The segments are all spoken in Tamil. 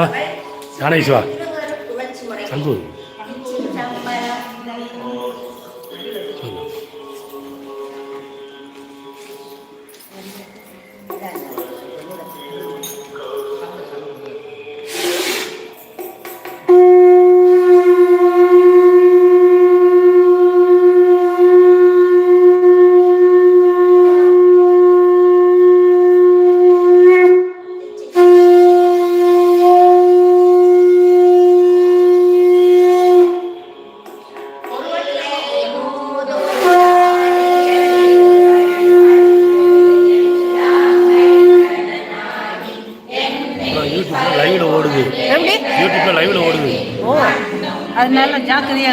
좋아? 잘해 좋아 장군. Ngejagri?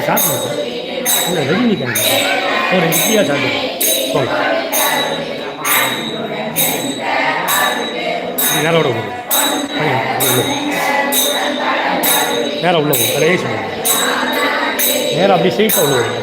சாப்பிடுங்க சார் இல்லை ரஜினி கணக்கு ஒரு இட்லியாக சாப்பிடுவோம் போங்க நேரம் விட போகுது நேரம் உள்ள போகும் கடையே நேரம் அப்படியே ஸ்ட்ரெயிட்டாக உள்ள போகும்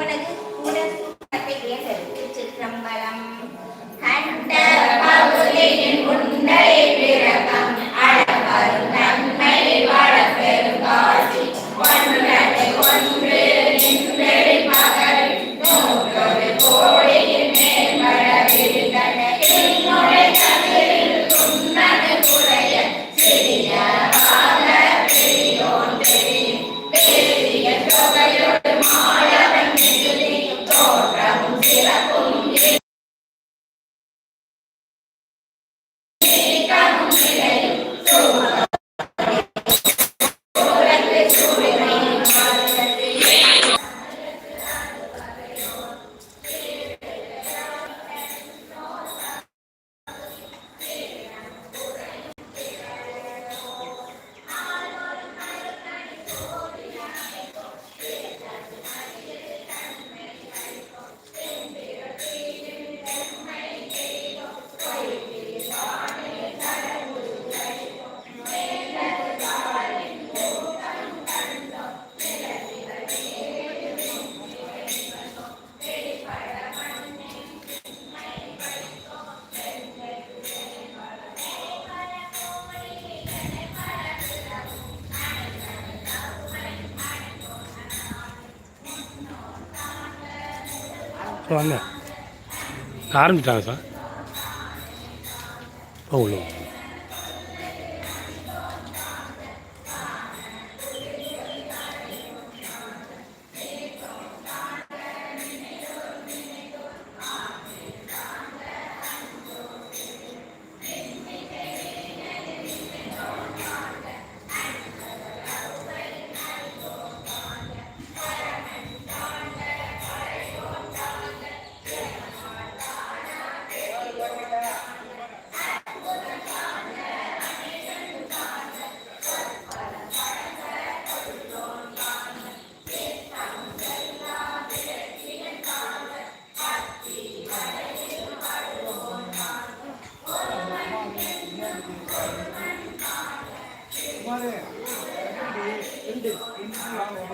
அண்டம்பங்கி சிவனது கூடத்தை கேட்டது திருச்சிற்றம்பலம் கண்ட பகுதியின் உண்டை பிறக்கம் அளவரும் வாங்க ஆரம்பிச்சிட்டாங்க சார். ஓ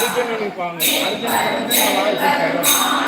உள்ள போங்க. அர்ஜுனன் அர்ஜுனன் வாய்ப்பு